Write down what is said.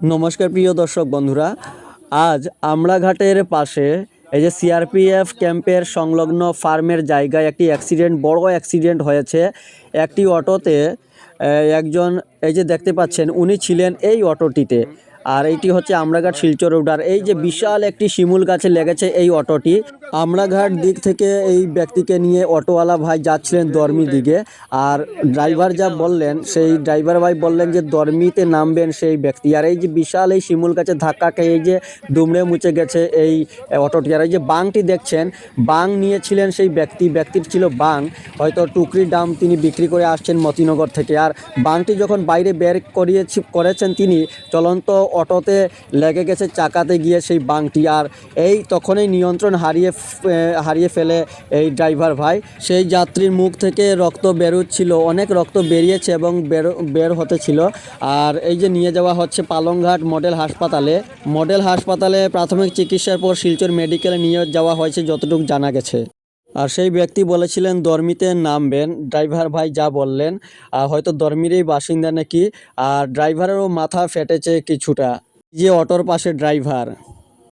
নমস্কার প্রিয় দর্শক বন্ধুরা, আজ আমড়াঘাটের পাশে এই যে সিআরপিএফ ক্যাম্পের সংলগ্ন ফার্মের জায়গায় একটি অ্যাক্সিডেন্ট বড় অ্যাক্সিডেন্ট হয়েছে। একটি অটোতে একজন, এই যে দেখতে পাচ্ছেন, উনি ছিলেন এই অটোটিতে। আর এইটি হচ্ছে আমড়াঘাট শিলচর রোড আর এই যে বিশাল একটি শিমুল গাছে লেগেছে এই অটোটি। আমড়াঘাট দিক থেকে এই ব্যক্তিকে নিয়ে অটোওয়ালা ভাই যাচ্ছিলেন দর্মির দিকে আর ড্রাইভার যা বললেন, সেই ড্রাইভার ভাই বললেন যে দর্মিতে নামবেন সেই ব্যক্তি। আর এই যে বিশাল এই শিমুল গাছে ধাক্কা খেয়ে যে দুমড়ে মুচে গেছে এই অটোটি। আর এই যে বাংটি দেখছেন, বাং নিয়েছিলেন সেই ব্যক্তি, ব্যক্তির ছিল বাং। হয়তো টুকরির দাম তিনি বিক্রি করে আসছেন মতিনগর থেকে। আর বাংটি যখন বাইরে বের করিয়েছি, করেছেন তিনি, চলন্ত অটোতে লেগে গেছে চাকাতে গিয়ে সেই বাংটি। আর এই তখনই নিয়ন্ত্রণ হারিয়ে হারিয়ে ফেলে এই ড্রাইভার ভাই। সেই যাত্রীর মুখ থেকে রক্ত বেরোচ্ছিল, অনেক রক্ত বেরিয়েছে এবং বের বের হতে ছিল। আর এই যে নিয়ে যাওয়া হচ্ছে পালংঘাট মডেল হাসপাতালে মডেল হাসপাতালে প্রাথমিক চিকিৎসার পর শিলচর মেডিকেলে নিয়ে যাওয়া হয়েছে যতটুকু জানা গেছে। আর সেই ব্যক্তি বলেছিলেন, দর্মিতে নামবেন। ড্রাইভার ভাই যা বললেন হয়তো দর্মিরই বাসিন্দা নাকি। আর ড্রাইভারেরও মাথা ফেটেছে কিছুটা। যে অটোর পাশে ড্রাইভার।